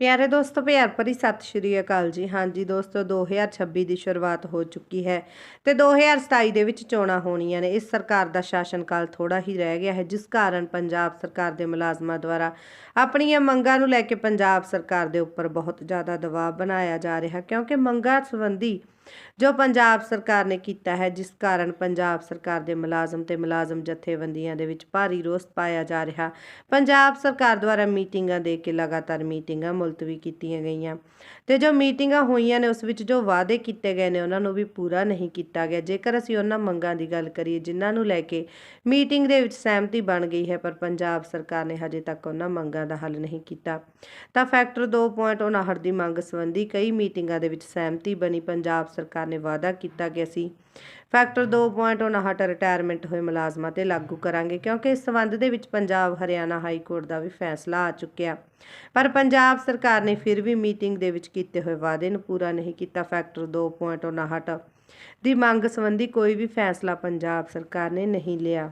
ਪਿਆਰੇ ਦੋਸਤੋ, ਪਿਆਰ ਭਰੀ ਸਤਿ ਸ਼੍ਰੀ ਅਕਾਲ ਜੀ। ਹਾਂਜੀ ਦੋਸਤੋ 2026 ਦੀ ਸ਼ੁਰੂਆਤ ਹੋ ਚੁੱਕੀ ਹੈ ਤੇ 2027 ਦੇ ਵਿੱਚ ਚੋਣਾਂ ਹੋਣੀਆਂ ਨੇ। ਇਸ ਸਰਕਾਰ ਦਾ ਸ਼ਾਸਨ ਕਾਲ ਥੋੜਾ ਹੀ ਰਹਿ ਗਿਆ ਹੈ, ਜਿਸ ਕਾਰਨ ਪੰਜਾਬ ਸਰਕਾਰ ਦੇ ਮੁਲਾਜ਼ਮਾਂ ਦੁਆਰਾ ਆਪਣੀਆਂ ਮੰਗਾਂ ਨੂੰ ਲੈ ਕੇ ਪੰਜਾਬ ਸਰਕਾਰ ਦੇ ਉੱਪਰ ਬਹੁਤ ਜ਼ਿਆਦਾ ਦਬਾਅ ਬਣਾਇਆ ਜਾ ਰਿਹਾ, ਕਿਉਂਕਿ ਮੰਗਾਂ ਸੰਬੰਧੀ ਜੋ ਪੰਜਾਬ ਸਰਕਾਰ ਨੇ ਕੀਤਾ ਹੈ, ਜਿਸ ਕਾਰਨ ਪੰਜਾਬ ਸਰਕਾਰ ਦੇ ਮੁਲਾਜ਼ਮ ਤੇ ਮੁਲਾਜ਼ਮ ਜਥੇਬੰਦੀਆਂ ਦੇ ਵਿੱਚ ਭਾਰੀ ਰੋਸ ਪਾਇਆ ਜਾ ਰਿਹਾ। ਪੰਜਾਬ ਸਰਕਾਰ ਦੁਆਰਾ ਮੀਟਿੰਗਾਂ ਦੇ ਕੇ ਲਗਾਤਾਰ ਮੀਟਿੰਗਾਂ ਮੁਲਤਵੀ ਕੀਤੀਆਂ ਗਈਆਂ ਤੇ ਜੋ ਮੀਟਿੰਗਾਂ ਹੋਈਆਂ ਨੇ, ਉਸ ਵਿੱਚ ਜੋ ਵਾਅਦੇ ਕੀਤੇ ਗਏ ਨੇ, ਉਹਨਾਂ ਨੂੰ ਵੀ ਪੂਰਾ ਨਹੀਂ ਕੀਤਾ ਗਿਆ। ਜੇਕਰ ਅਸੀਂ ਉਹਨਾਂ ਮੰਗਾਂ ਦੀ ਗੱਲ ਕਰੀਏ, ਜਿਨ੍ਹਾਂ ਨੂੰ ਲੈ ਕੇ ਮੀਟਿੰਗ ਦੇ ਵਿੱਚ ਸਹਿਮਤੀ ਬਣ ਗਈ ਹੈ, ਪਰ ਪੰਜਾਬ ਸਰਕਾਰ ਨੇ ਹਜੇ ਤੱਕ ਉਹਨਾਂ ਮੰਗਾਂ ਦਾ ਹੱਲ ਨਹੀਂ ਕੀਤਾ। ਤਾਂ ਫੈਕਟਰ 2.59 ਦੀ ਮੰਗ ਸੰਬੰਧੀ ਕਈ ਮੀਟਿੰਗਾਂ ਦੇ ਵਿੱਚ ਸਹਿਮਤੀ ਬਣੀ। ਪੰਜਾਬ ਸਰਕਾਰ ਨੇ ਵਾਅਦਾ ਕੀਤਾ ਕਿ ਅਸੀਂ ਫੈਕਟਰ 2.59 ਰਿਟਾਇਰਮੈਂਟ ਹੋਏ ਮੁਲਾਜ਼ਮਾਂ ਤੇ ਲਾਗੂ ਕਰਾਂਗੇ ਕਿਉਂਕਿ ਇਸ ਸੰਬੰਧ ਦੇ ਵਿੱਚ ਪੰਜਾਬ, ਹਰਿਆਣਾ ਹਾਈ ਕੋਰਟ ਦਾ ਵੀ ਫੈਸਲਾ ਆ ਚੁੱਕਿਆ। ਪਰ ਪੰਜਾਬ ਸਰਕਾਰ ਨੇ ਫਿਰ ਵੀ ਮੀਟਿੰਗ ਦੇ ਵਿੱਚ ਕੀਤੇ ਹੋਏ ਵਾਅਦੇ ਨੂੰ ਪੂਰਾ ਨਹੀਂ ਕੀਤਾ। ਫੈਕਟਰ 2.59 ਦੀ ਮੰਗ ਸੰਬੰਧੀ ਕੋਈ ਵੀ ਫੈਸਲਾ ਪੰਜਾਬ ਸਰਕਾਰ ਨੇ ਨਹੀਂ ਲਿਆ।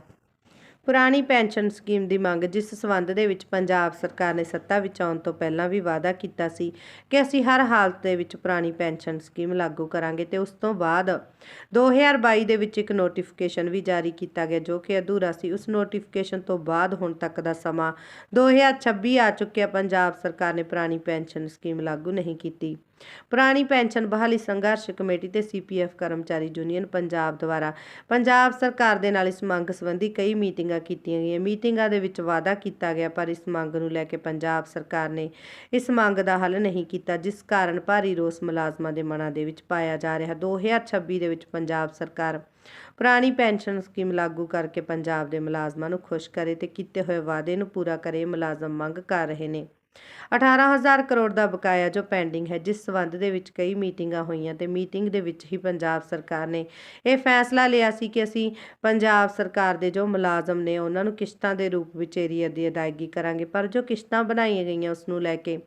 ਪੁਰਾਣੀ ਪੈਨਸ਼ਨ ਸਕੀਮ ਦੀ ਮੰਗ ਜਿਸ ਸਬੰਧ ਦੇ ਵਿੱਚ ਪੰਜਾਬ ਸਰਕਾਰ ਨੇ ਸੱਤਾ ਵਿੱਚ ਆਉਣ ਤੋਂ ਪਹਿਲਾਂ ਵੀ ਵਾਅਦਾ ਕੀਤਾ ਸੀ ਕਿ ਅਸੀਂ ਹਰ ਹਾਲਤ ਦੇ ਵਿੱਚ ਪੁਰਾਣੀ ਪੈਨਸ਼ਨ ਸਕੀਮ ਲਾਗੂ ਕਰਾਂਗੇ ਤੇ ਉਸ ਤੋਂ ਬਾਅਦ 2022 ਦੇ ਵਿੱਚ ਇੱਕ ਨੋਟੀਫਿਕੇਸ਼ਨ ਵੀ ਜਾਰੀ ਕੀਤਾ ਗਿਆ ਜੋ ਕਿ ਅਧੂਰਾ ਸੀ। ਉਸ ਨੋਟੀਫਿਕੇਸ਼ਨ ਤੋਂ ਬਾਅਦ ਹੁਣ ਤੱਕ ਦਾ ਸਮਾਂ 2026 ਆ ਚੁੱਕਿਆ। ਪੰਜਾਬ ਸਰਕਾਰ ਨੇ ਪੁਰਾਣੀ ਪੈਨਸ਼ਨ ਸਕੀਮ ਲਾਗੂ ਨਹੀਂ ਕੀਤੀ। ਪੁਰਾਣੀ ਪੈਨਸ਼ਨ ਬਹਾਲੀ ਸੰਘਰਸ਼ ਕਮੇਟੀ ਤੇ ਸੀਪੀਐਫ ਕਰਮਚਾਰੀ ਯੂਨੀਅਨ ਪੰਜਾਬ ਦੁਆਰਾ ਪੰਜਾਬ ਸਰਕਾਰ ਦੇ ਨਾਲ ਇਸ ਮੰਗ ਸੰਬੰਧੀ ਕਈ ਮੀਟਿੰਗਾਂ ਕੀਤੀਆਂ ਗਈਆਂ। ਮੀਟਿੰਗਾਂ ਦੇ ਵਿੱਚ ਵਾਅਦਾ ਕੀਤਾ ਗਿਆ, ਪਰ ਇਸ ਮੰਗ ਨੂੰ ਲੈ ਕੇ ਪੰਜਾਬ ਸਰਕਾਰ ਨੇ ਇਸ ਮੰਗ ਦਾ ਹੱਲ ਨਹੀਂ ਕੀਤਾ, ਜਿਸ ਕਾਰਨ ਭਾਰੀ ਰੋਸ ਮੁਲਾਜ਼ਮਾਂ ਦੇ ਮਨਾਂ ਦੇ ਵਿੱਚ ਪਾਇਆ ਜਾ ਰਿਹਾ। 2026 ਦੇ ਵਿੱਚ ਪੰਜਾਬ ਸਰਕਾਰ ਪੁਰਾਣੀ ਪੈਨਸ਼ਨ ਸਕੀਮ ਲਾਗੂ ਕਰਕੇ ਪੰਜਾਬ ਦੇ ਮੁਲਾਜ਼ਮਾਂ ਨੂੰ ਖੁਸ਼ ਕਰੇ ਤੇ ਕੀਤੇ ਹੋਏ ਵਾਅਦੇ ਨੂੰ ਪੂਰਾ ਕਰੇ। ਮੁਲਾਜ਼ਮ ਮੰਗ ਕਰ ਰਹੇ ਨੇ। 18000 ਕਰੋੜ ਦਾ ਬਕਾਇਆ ਜੋ ਪੈਂਡਿੰਗ ਹੈ, ਜਿਸ ਸਬੰਧ ਦੇ ਵਿੱਚ ਕਈ ਮੀਟਿੰਗਾਂ ਹੋਈਆਂ ਤੇ ਮੀਟਿੰਗ ਦੇ ਵਿੱਚ ਹੀ ਪੰਜਾਬ ਸਰਕਾਰ ਨੇ ਇਹ ਫੈਸਲਾ ਲਿਆ ਸੀ ਕਿ ਅਸੀਂ ਪੰਜਾਬ ਸਰਕਾਰ ਦੇ ਜੋ ਮੁਲਾਜ਼ਮ ਨੇ, ਉਹਨਾਂ ਨੂੰ ਕਿਸ਼ਤਾਂ ਦੇ ਰੂਪ ਵਿੱਚ ਏਰੀਅਰ ਦੀ ਅਦਾਇਗੀ ਕਰਾਂਗੇ, ਪਰ ਜੋ ਕਿਸ਼ਤਾਂ ਬਣਾਈਆਂ ਗਈਆਂ ਉਸ ਨੂੰ ਲੈ ਕੇ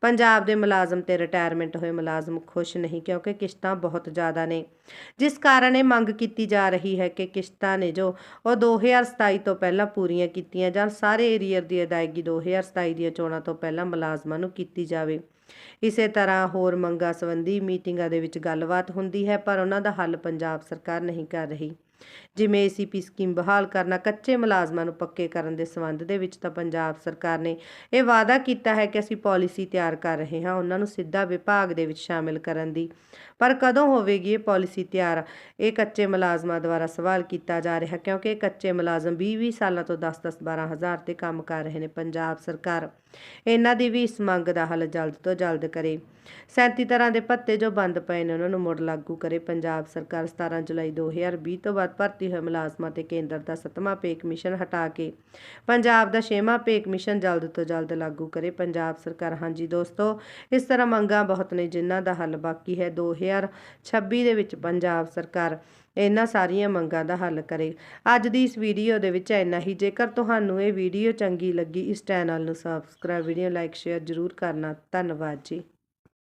ਪੰਜਾਬ ਦੇ ਮੁਲਾਜ਼ਮ ਤੇ ਰਿਟਾਇਰਮੈਂਟ ਹੋਏ ਮੁਲਾਜ਼ਮ ਖੁਸ਼ ਨਹੀਂ, ਕਿਉਂਕਿ ਕਿਸ਼ਤਾਂ ਬਹੁਤ ਜ਼ਿਆਦਾ ਨੇ। ਜਿਸ ਕਾਰਨ ਇਹ ਮੰਗ ਕੀਤੀ ਜਾ ਰਹੀ ਹੈ ਕਿ ਕਿਸ਼ਤਾਂ ਨੇ ਜੋ ਉਹ 2027 ਤੋਂ ਪਹਿਲਾਂ ਪੂਰੀਆਂ ਕੀਤੀਆਂ ਜਾਣ, ਸਾਰੇ ਏਰੀਅਰ ਦੀ ਅਦਾਇਗੀ 2027 ਦੀਆਂ ਚੋਣਾਂ ਤੋਂ ਪਹਿਲਾਂ ਮੁਲਾਜ਼ਮਾਂ ਨੂੰ ਕੀਤੀ ਜਾਵੇ। ਇਸੇ ਤਰ੍ਹਾਂ ਹੋਰ ਮੰਗਾਂ ਸੰਬੰਧੀ ਮੀਟਿੰਗਾਂ ਦੇ ਵਿੱਚ ਗੱਲਬਾਤ ਹੁੰਦੀ ਹੈ, ਪਰ ਉਹਨਾਂ ਦਾ ਹੱਲ ਪੰਜਾਬ ਸਰਕਾਰ ਨਹੀਂ ਕਰ ਰਹੀ। ਜਿਵੇਂ ਏਸੀਪੀ ਸਕੀਮ ਬਹਾਲ ਕਰਨਾ, ਕੱਚੇ ਮੁਲਾਜ਼ਮਾਂ ਨੂੰ ਪੱਕੇ ਕਰਨ ਦੇ ਸੰਬੰਧ ਦੇ ਵਿੱਚ ਤਾਂ ਪੰਜਾਬ ਸਰਕਾਰ ਨੇ ਇਹ ਵਾਅਦਾ ਕੀਤਾ ਹੈ ਕਿ ਅਸੀਂ ਪਾਲਿਸੀ ਤਿਆਰ ਕਰ ਰਹੇ ਹਾਂ, ਉਹਨਾਂ ਨੂੰ ਸਿੱਧਾ ਵਿਭਾਗ ਦੇ ਵਿੱਚ ਸ਼ਾਮਿਲ ਕਰਨ ਦੀ। ਪਰ ਕਦੋਂ ਹੋਵੇਗੀ ਇਹ ਪਾਲਿਸੀ ਤਿਆਰ? ਇਹ ਕੱਚੇ ਮੁਲਾਜ਼ਮਾਂ ਦੁਆਰਾ ਸਵਾਲ ਕੀਤਾ ਜਾ ਰਿਹਾ, ਕਿਉਂਕਿ ਇਹ ਕੱਚੇ ਮੁਲਾਜ਼ਮ 20-20 ਸਾਲਾਂ ਤੋਂ 10-10 12 ਹਜ਼ਾਰ ਤੇ ਕੰਮ ਕਰ ਰਹੇ ਨੇ ਪੰਜਾਬ ਸਰਕਾਰ। ਇਹਨਾਂ ਦੀ ਵੀ ਇਸ ਮੰਗ ਦਾ ਹੱਲ ਜਲਦ ਤੋਂ ਜਲਦ ਕਰੇ। 37 ਤਰ੍ਹਾਂ ਦੇ ਭੱਤੇ ਜੋ ਬੰਦ ਪਏ ਨੇ, ਉਹਨਾਂ ਨੂੰ ਮੁੜ ਲਾਗੂ ਕਰੇ ਪੰਜਾਬ ਸਰਕਾਰ 17 ਜੁਲਾਈ 2020 ਤੋਂ ਬਾਅਦ ਭਰਤੀ ਹੋਏ ਮੁਲਾਜ਼ਮਾਂ ਤੇ ਕੇਂਦਰ ਦਾ ਸੱਤਵਾਂ ਪੇ ਕਮਿਸ਼ਨ ਹਟਾ ਕੇ। ਪੰਜਾਬ ਦਾ ਛੇਵਾਂ ਪੇ ਕਮਿਸ਼ਨ ਜਲਦ ਤੋਂ ਜਲਦ ਲਾਗੂ ਕਰੇ। ਪੰਜਾਬ ਸਰਕਾਰ, ਹਾਂਜੀ ਦੋਸਤੋ, ਇਸ ਤਰ੍ਹਾਂ ਮੰਗਾਂ ਬਹੁਤ ਨੇ ਜਿਨ੍ਹਾਂ ਦਾ ਹੱਲ ਬਾਕੀ ਹੈ। 2026 ਦੇ ਵਿੱਚ ਪੰਜਾਬ ਸਰਕਾਰ ਇਹਨਾਂ ਸਾਰੀਆਂ ਮੰਗਾਂ ਦਾ ਹੱਲ ਕਰੇ। ਅੱਜ ਦੀ ਇਸ ਵੀਡੀਓ ਦੇ ਵਿੱਚ ਇੰਨਾ ਹੀ। ਜੇਕਰ ਤੁਹਾਨੂੰ ਇਹ ਵੀਡੀਓ ਚੰਗੀ ਲੱਗੀ, ਇਸ ਚੈਨਲ ਨੂੰ ਸਬਸਕ੍ਰਾਈਬ ਵੀਡੀਓ ਲਾਈਕ ਸ਼ੇਅਰ ਜ਼ਰੂਰ ਕਰਨਾ। ਧੰਨਵਾਦ ਜੀ।